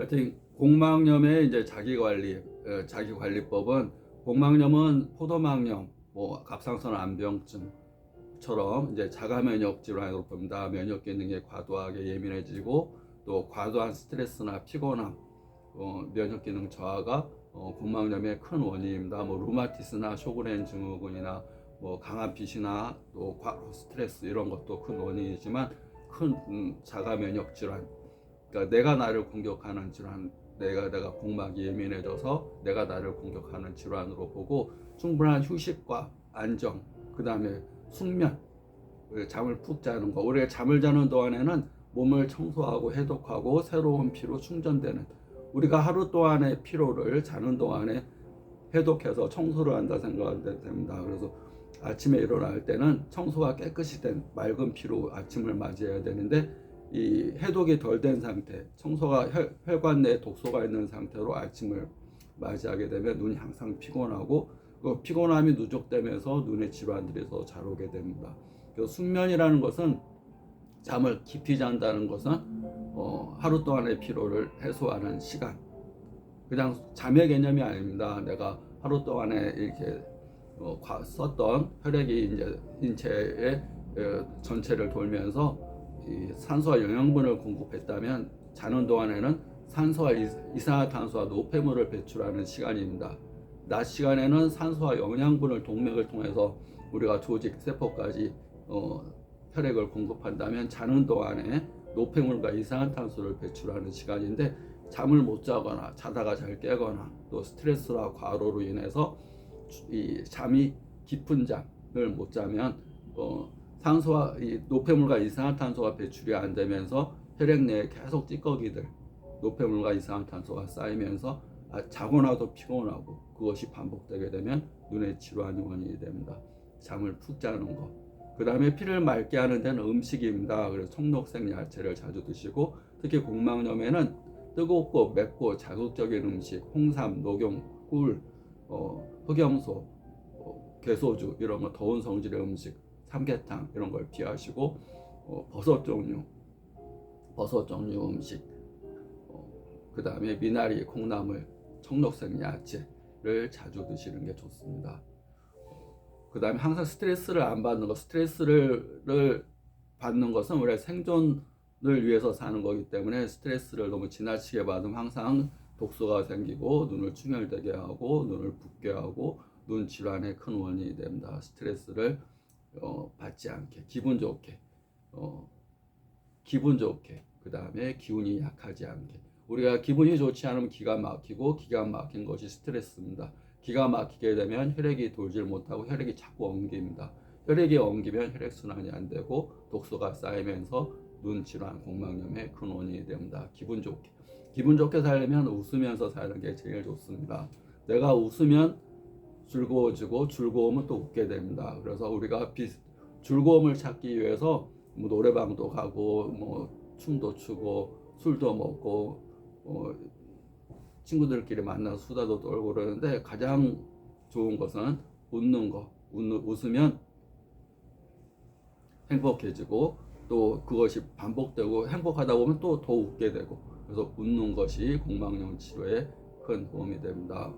하여튼 공망염의 이제 자기 관리, 어, 자기 관리법은 공망염은 포도망염, 뭐 갑상선 암병증처럼 이제 자가 면역 질환으로 봅니다. 면역 기능이 과도하게 예민해지고 또 과도한 스트레스나 피곤함, 어, 면역 기능 저하가 어, 공망염의 큰 원인입니다. 뭐 루마티스나 쇼그렌 증후군이나 뭐 강한 빛이나 또 과, 스트레스 이런 것도 큰 원인이지만 큰 음, 자가 면역 질환, 그러니까 내가 나를 공격하는 질환, 내가 내가 공막이 예민해져서 내가 나를 공격하는 질환으로 보고 충분한 휴식과 안정, 그 다음에 숙면, 그 잠을 푹 자는 거. 우리가 잠을 자는 동안에는 몸을 청소하고 해독하고 새로운 피로 충전되는 우리가 하루 동안의 피로를 자는 동안에 해독해서 청소를 한다 생각하면 됩니다. 그래서 아침에 일어날 때는 청소가 깨끗이 된 맑은 피로 아침을 맞이해야 되는데 이 해독이 덜 된 상태, 청소가 혈, 혈관 내에 독소가 있는 상태로 아침을 맞이하게 되면 눈이 항상 피곤하고 그 피곤함이 누적되면서 눈의 질환들이 더 잘 오게 됩니다. 그래서 숙면이라는 것은 잠을 깊이 잔다는 것은 어, 하루 동안의 피로를 해소하는 시간. 그냥 잠의 개념이 아닙니다. 내가 하루 동안에 이렇게 어, 과- 썼던 혈액이 이제 인체의 어, 전체를 돌면서 이 산소와 영양분을 공급했다면 자는 동안에는 산소와 이- 이산화탄소와 노폐물을 배출하는 시간입니다. 낮 시간에는 산소와 영양분을 동맥을 통해서 우리가 조직 세포까지 어, 혈액을 공급한다면 자는 동안에 노폐물과 이산화탄소를 배출하는 시간인데 잠을 못 자거나 자다가 잘 깨거나 또 스트레스나 과로로 인해서 이 잠이 깊은 잠을 못 자면 어, 산소와 이 노폐물과 이산화탄소가 배출이 안 되면서 혈액 내에 계속 찌꺼기들 노폐물과 이산화탄소가 쌓이면서 아, 자고 나도 피곤하고 그것이 반복되게 되면 눈의 질환이 원인이 됩니다. 잠을 푹 자는 것. 그 다음에 피를 맑게 하는 데는 음식입니다. 그래서 청록색 야채를 자주 드시고 특히 공망염에는 뜨겁고 맵고 자극적인 음식, 홍삼, 녹용, 꿀, 어, 흑염소, 어, 괴소주 이런 거 더운 성질의 음식, 삼계탕 이런 걸 피하시고 어, 버섯 종류, 버섯 종류 음식, 어, 그 다음에 미나리, 콩나물, 청록색 야채를 자주 드시는 게 좋습니다. 그 다음에 항상 스트레스를 안 받는 것, 스트레스를 를 받는 것은 우리가 생존을 위해서 사는 거기 때문에 스트레스를 너무 지나치게 받으면 항상 독소가 생기고 눈을 충혈되게 하고 눈을 붓게 하고 눈 질환의 큰 원인이 됩니다. 스트레스를 어, 받지 않게 기분 좋게 어, 기분 좋게 그 다음에 기운이 약하지 않게 우리가 기분이 좋지 않으면 기가 막히고 기가 막힌 것이 스트레스입니다. 기가 막히게 되면 혈액이 돌질 못하고 혈액이 자꾸 엉깁니다. 혈액이 엉기면 혈액 순환이 안 되고 독소가 쌓이면서 눈 질환, 공망염의 큰 원인이 됩니다. 기분 좋게 기분 좋게 살려면 웃으면서 사는 게 제일 좋습니다. 내가 웃으면 즐거워지고 즐거우면 또 웃게 됩니다. 그래서 우리가 비, 즐거움을 찾기 위해서 뭐 노래방도 가고 뭐 춤도 추고 술도 먹고 어, 친구들끼리 만나서 수다도 떨고 그러는데 가장 좋은 것은 웃는 거. 웃는, 웃으면 행복해지고 또 그것이 반복되고 행복하다 보면 또 더 웃게 되고 그래서 웃는 것이 공망염 치료에 큰 도움이 됩니다.